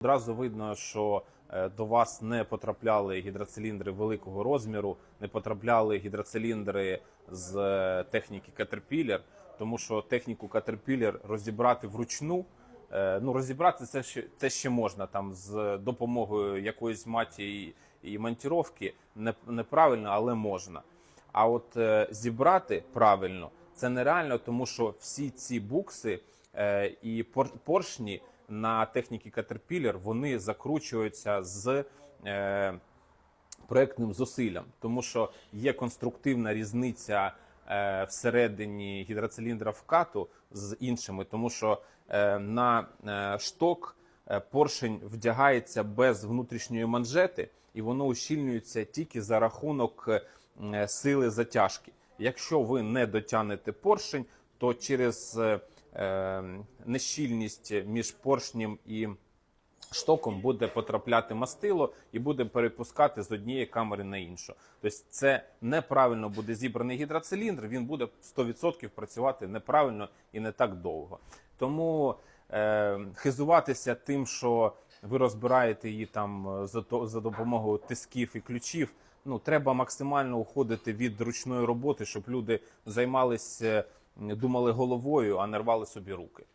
Одразу видно, що е, до вас не потрапляли гідроциліндри великого розміру, не потрапляли гідроциліндри з е, техніки Caterpillar, тому що техніку Caterpillar розібрати вручну. е, Ну, розібрати це ще, це ще можна там з допомогою якоїсь маті і, і монтіровки. Не, неправильно, але можна. А от зібрати правильно це нереально, тому що всі ці букси і пор- поршні на техніці Caterpillar вони закручуються з е, проектним зусиллям, тому що є конструктивна різниця е, всередині гідроциліндра вкату з іншими, тому що е, на е, шток е, поршень вдягається без внутрішньої манжети, і воно ущільнюється тільки за рахунок е, сили затяжки. Якщо ви не дотягнете поршень, то через е, нещільність між поршнем і штоком буде потрапляти мастило і буде перепускати з однієї камери на іншу. Тобто це неправильно буде зібраний гідроциліндр, він буде 100% працювати неправильно і не так довго. Тому е, хизуватися тим, що ви розбираєте її там е, за, за допомогою тисків і ключів. Ну, треба максимально уходити від ручної роботи, щоб люди займалися, думали головою, а не рвали собі руки.